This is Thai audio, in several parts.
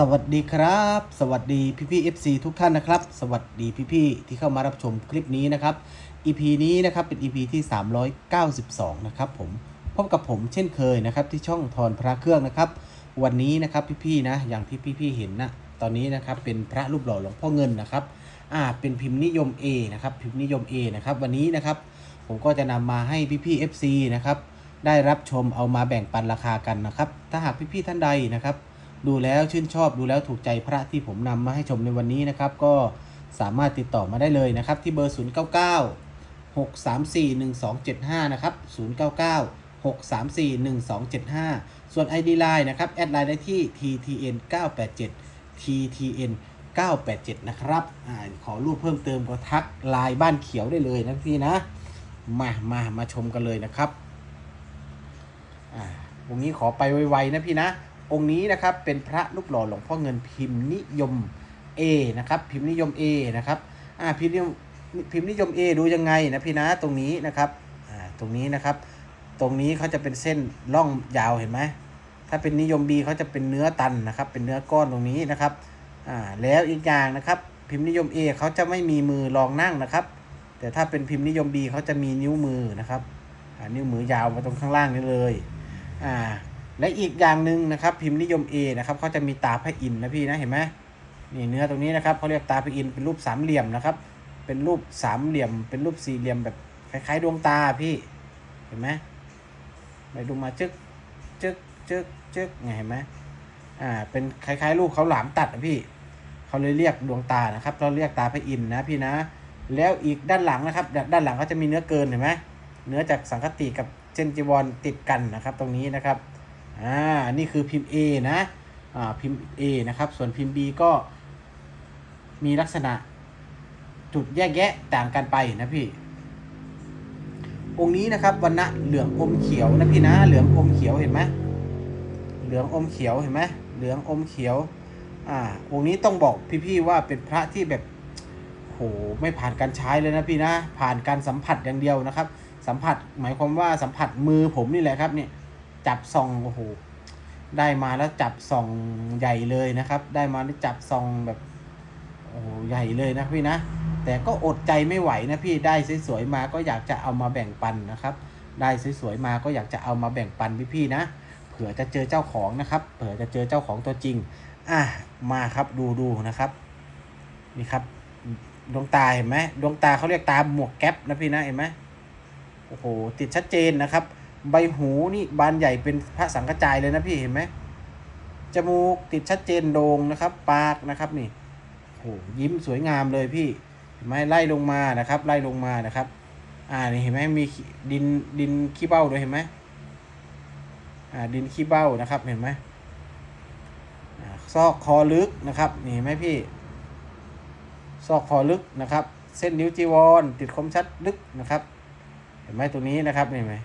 สวัสดีครับ สวัสดีพี่พี่ FC ทุกท่านนะครับ สวัสดีพี่พี่ที่เข้ามารับชมคลิปนี้นะครับ EP นี้นะครับเป็น EP ที่ 392 นะครับผมพบกับผมเช่นเคยนะครับ ที่ช่องทอนพระเครื่องนะครับ วันนี้นะครับพี่พี่นะอย่างที่พี่พี่เห็นนะตอนนี้นะครับเป็นพระรูปหล่อหลวงพ่อเงินนะครับอ่าเป็นพิมพ์นิยม A นะครับพิมพ์นิยม A นะครับวันนี้นะครับผมก็จะนำมาให้พี่พี่ FC นะครับได้รับชมเอามาแบ่งปันราคากันนะครับ ถ้าหากพี่พี่ท่านใดนะครับ ดูแล้วชื่นชอบดูแล้วถูกใจพระที่ผมนำมาให้ชมในวันนี้นะครับ ก็สามารถติดต่อมาได้เลยนะครับ ที่เบอร์ 0 9 9 6 3 4 1 2 7 5 นะครับ 0 9 9 6 3 4 1 2 7 5 ส่วน ID Line นะครับ แอดไลน์ได้ที่ TTN 987 TTN 987 นะครับอขอรูปเพิ่มเติมก็ทักไลน์บ้านเขียวได้เลยนะพี่นะ มามามาชมกันเลยนะครับ อ่าองนี้ขอไปไวๆนะพี่นะ องค์นี้นะครับเป็นพระลูกหล่อหลวงพ่อเงินพิมพ์นิยม A นะครับพิมพ์นิยม A นะครับอ่าพิมพ์นิยมพิมพ์นิยม A ดูยังไงนะพี่นะตรงนี้นะครับอ่าตรงนี้นะครับ ตรงนี้เขาจะเป็นเส้นล่องยาวเห็นไหมถ้าเป็นนิยม B เขาจะเป็นเนื้อตันนะครับ เป็นเนื้อก้อนตรงนี้นะครับอ่าแล้วอีกอย่างนะครับพิมพ์นิยม A เขาจะไม่มีมือรองนั่งนะครับ แต่ถ้าเป็นพิมพ์นิยม B เขาจะมีนิ้วมือนะครับอ่านิ้วมือยาวมาตรงข้างล่างนี้เลยอ่า และอีกอย่างหนึ่งนะครับ พิมพ์นิยม A นะครับเขาจะมีตาพระอินทร์นะพี่นะเห็นไหมนี่เนื้อตรงนี้นะครับเขาเรียกตาพระอินทร์เป็นรูปสามเหลี่ยมนะครับ เป็นรูปสามเหลี่ยม เป็นรูปสี่เหลี่ยมแบบคล้ายๆ ดวงตาพี่เห็นไหมไปดูมาจึกจึกจึกจึกไงเห็นไหมอ่าเป็นคล้ายๆ รูปเขาหลามตัดนะพี่เขาเลยเรียกดวงตานะครับเราเรียกตาพระอินทร์นะพี่นะ แล้วอีกด้านหลังนะครับ ด้านหลังเขาจะมีเนื้อเกินเห็นไหมเนื้อจากสังคติกับเจนจีวรติดกันนะครับ ตรงนี้นะครับ อ่า นี่คือพิมพ์ A นะ อ่า พิมพ์ A นะครับ ส่วนพิมพ์ B ก็มีลักษณะจุดแยกแยะต่างกันไปนะพี่ องค์นี้นะครับวันณะเหลืองอมเขียวนะพี่นะ เหลืองอมเขียวเห็นไหมเหลืองอมเขียวเห็นไหมเหลืองอมเขียว อ่า องค์นี้ต้องบอกพี่ๆว่าเป็นพระที่แบบโหไม่ผ่านการใช้เลยนะพี่นะ ผ่านการสัมผัสอย่างเดียวนะครับ สัมผัสหมายความว่าสัมผัสมือผมนี่แหละครับเนี่ย จับซองโอ้โหได้มาแล้วจับซองใหญ่เลยนะครับ ได้มาแล้วจับซองแบบโอ้โหใหญ่เลยนะพี่นะ แต่ก็อดใจไม่ไหวนะพี่ได้สวยๆมาก็อยากจะเอามาแบ่งปันนะครับ ได้สวยๆมาก็อยากจะเอามาแบ่งปันพี่ๆนะเผื่อจะเจอเจ้าของนะครับ เผื่อจะเจอเจ้าของตัวจริงอะมาครับดูดูนะครับ นี่ครับดวงตาเห็นไหมดวงตาเขาเรียกตาหมวกแก๊ปนะพี่นะเห็นไหมโอ้โหติดชัดเจนนะครับ ใบหูนี่บานใหญ่เป็นพระสังกจายเลยนะพี่เห็นไหมจมูกติดชัดเจนโด่งนะครับ ปากนะครับนี่โอ้โหยิ้มสวยงามเลยพี่เห็นไหมไล่ลงมานะครับ ไล่ลงมานะครับ อ่านี่เห็นไหมมีดินดินขี้เบ้าด้วยเห็นไหมอ่าดินขี้เบ้านะครับเห็นไหมอ่าซอกคอลึกนะครับนี่เห็นไหมพี่ซอกคอลึกนะครับ เส้นนิ้วจีวรติดคมชัดลึกนะครับ เห็นไหมตัวนี้นะครับเห็นไหม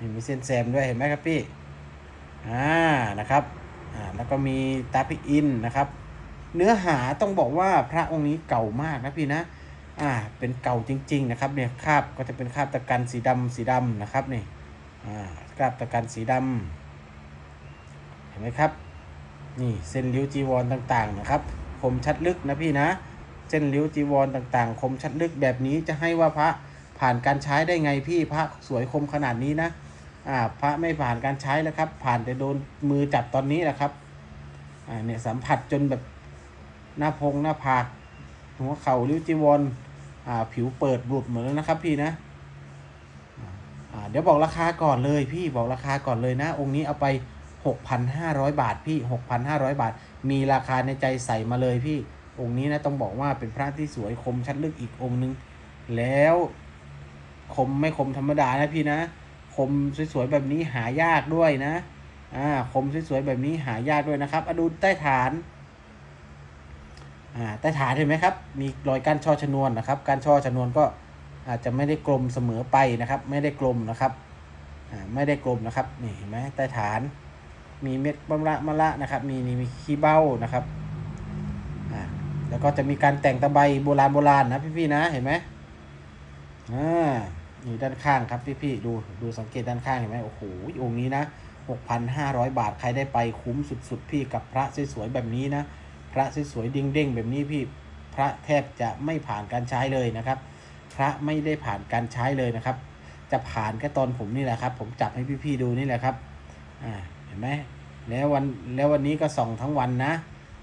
นี่มีเส้นแซมด้วยเห็นไหมครับพี่อ่านะครับอ่าแล้วก็มีตาพิอินนะครับ เนื้อหาต้องบอกว่าพระองค์นี้เก่ามากนะพี่นะอ่าเป็นเก่าจริง ๆ นะครับเนี่ยคาบก็จะเป็นคาบตะกันสีดำสีดำนะครับนี่อ่าคาบตะกันสีดำเห็นไหมครับ นี่เส้นริ้วจีวรต่างๆนะครับ คมชัดลึกนะพี่นะ เส้นริ้วจีวรต่างๆ คมชัดลึกแบบนี้จะให้ว่าพระผ่านการใช้ได้ไงพี่พระสวยคมขนาดนี้นะ อ่าพระไม่ผ่านการใช้แล้วครับ ผ่านแต่โดนมือจับตอนนี้แหละครับอ่าเนี่ยสัมผัสจนแบบหน้าพงหน้าผากหัวเข่าริ้วจีวรอ่าผิวเปิดหลุดหมดแล้วนะครับพี่นะอ่าเดี๋ยวบอกราคาก่อนเลยพี่บอกราคาก่อนเลยนะ องค์นี้เอาไป 6,500 บาทพี่ 6,500 บาท มีราคาในใจใส่มาเลยพี่องค์นี้นะต้องบอกว่าเป็นพระที่สวยคมชัดลึกอีกองค์นึง แล้วคมไม่คมธรรมดานะพี่นะ มสวยๆแบบนี้หายากด้วยนะ อ่าคมสวยๆแบบนี้หายากด้วยนะครับอดูใต้ฐาน อ่าใต้ฐานเห็นไหมครับ มีรอยการช่อชนวนนะครับ การช่อชนวนก็อาจจะไม่ได้กลมเสมอไปนะครับ ไม่ได้กลมนะครับอ่าไม่ได้กลมนะครับนี่เห็นไหมใต้ฐาน มีเม็ดมะละมะละนะครับ มีนี่มีขี้เบ้านะครับอ่าแล้วก็จะมีการแต่งตะไบโบราณโบราณนะพี่ๆนะเห็นไหมอ่า นี่ด้านข้างครับพี่ๆดูดูสังเกตด้านข้างเห็นไหมโอ้โหองค์นี้นะ6,500 บาทใครได้ไปคุ้มสุดๆ พี่กับพระสวยๆแบบนี้นะ พระสวยๆเด้งๆแบบนี้พี่พระแทบจะไม่ผ่านการใช้เลยนะครับ พระไม่ได้ผ่านการใช้เลยนะครับ จะผ่านแค่ตอนผมนี่แหละครับ ผมจับให้พี่ๆดูนี่แหละครับอ่าเห็นไหมแล้ววันแล้ววันนี้ก็ส่องทั้งวันนะ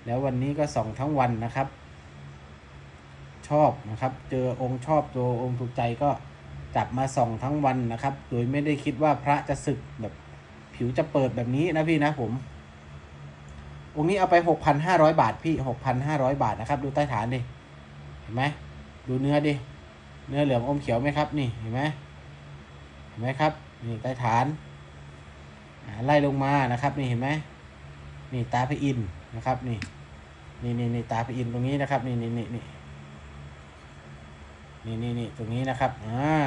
แล้ววันนี้ก็ส่องทั้งวันนะครับ ชอบนะครับ เจอองค์ชอบตัวองค์ถูกใจก็ จับมาส่องทั้งวันนะครับ โดยไม่ได้คิดว่าพระจะสึกแบบผิวจะเปิดแบบนี้นะพี่นะผมองค์นี้เอาไป6,500บาทพี่6,500บาทนะครับ ดูใต้ฐานดิเห็นไหมดูเนื้อดิเนื้อเหลืองอมเขียวไหมครับ นี่เห็นไหมเห็นไหมครับ นี่ใต้ฐานไล่ลงมานะครับ นี่เห็นไหมนี่ตาพระอินนะครับ นี่นี่นี่นี่ตาพระอินตรงนี้นะครับ นี่นี่นี่นี่ นี่นี่นี่ตรงนี้นะครับอ่า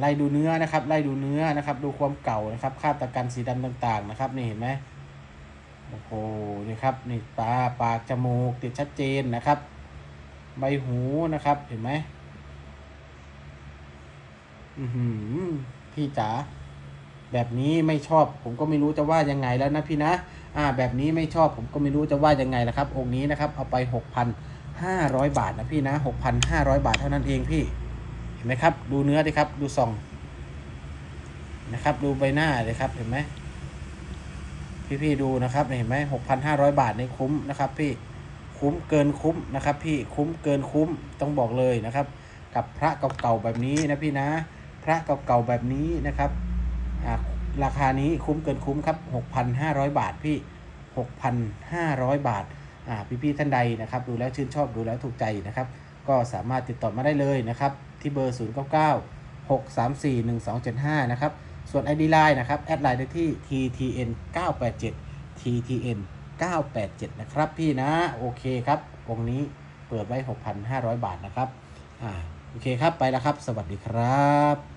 ไล่ดูเนื้อนะครับ ไล่ดูเนื้อนะครับ ดูความเก่านะครับคราบตะกันสีดำต่างๆนะครับ นี่เห็นไหมโอ้โหนี่ครับนี่ตาปากจมูกติดชัดเจนนะครับ ใบหูนะครับ เห็นไหมอือหือพี่จ๋าแบบนี้ไม่ชอบ ผมก็ไม่รู้จะว่ายังไงแล้วนะพี่นะ อ่า แบบนี้ไม่ชอบ ผมก็ไม่รู้จะว่ายังไงแล้วครับ องค์นี้นะครับ เอาไปหกพัน ห้าร้อยบาทนะพี่นะหกพันห้าร้อยบาทเท่านั้นเองพี่ เห็นไหมครับ ดูเนื้อดิครับ ดูส่อง นะครับ ดูใบหน้าเลยครับ เห็นไหม พี่ๆดูนะครับ เห็นไหมหกพันห้าร้อยบาทในคุ้มนะครับพี่ คุ้มเกินคุ้มนะครับ พี่ คุ้มเกินคุ้ม ต้องบอกเลยนะครับ กับพระเก่าๆแบบนี้นะพี่นะ พระเก่าๆแบบนี้นะครับราคานี้คุ้มเกินคุ้มครับหกพันห้าร้อยบาทพี่หกพันห้าร้อยบาท พี่ๆท่านใดนะครับ ดูแล้วชื่นชอบดูแล้วถูกใจนะครับ ก็สามารถติดต่อมาได้เลยนะครับ ที่เบอร์ 0 9 9 6 3 4 1 2 7 5 นะครับ ส่วน ID Line นะครับ แอดไลน์ได้ที่ TTN 987 TTN 987 นะครับพี่นะ โอเคครับวงนี้เปิดไว้ 6,500 บาทนะครับ อ่า โอเคครับ ไปแล้วครับ สวัสดีครับ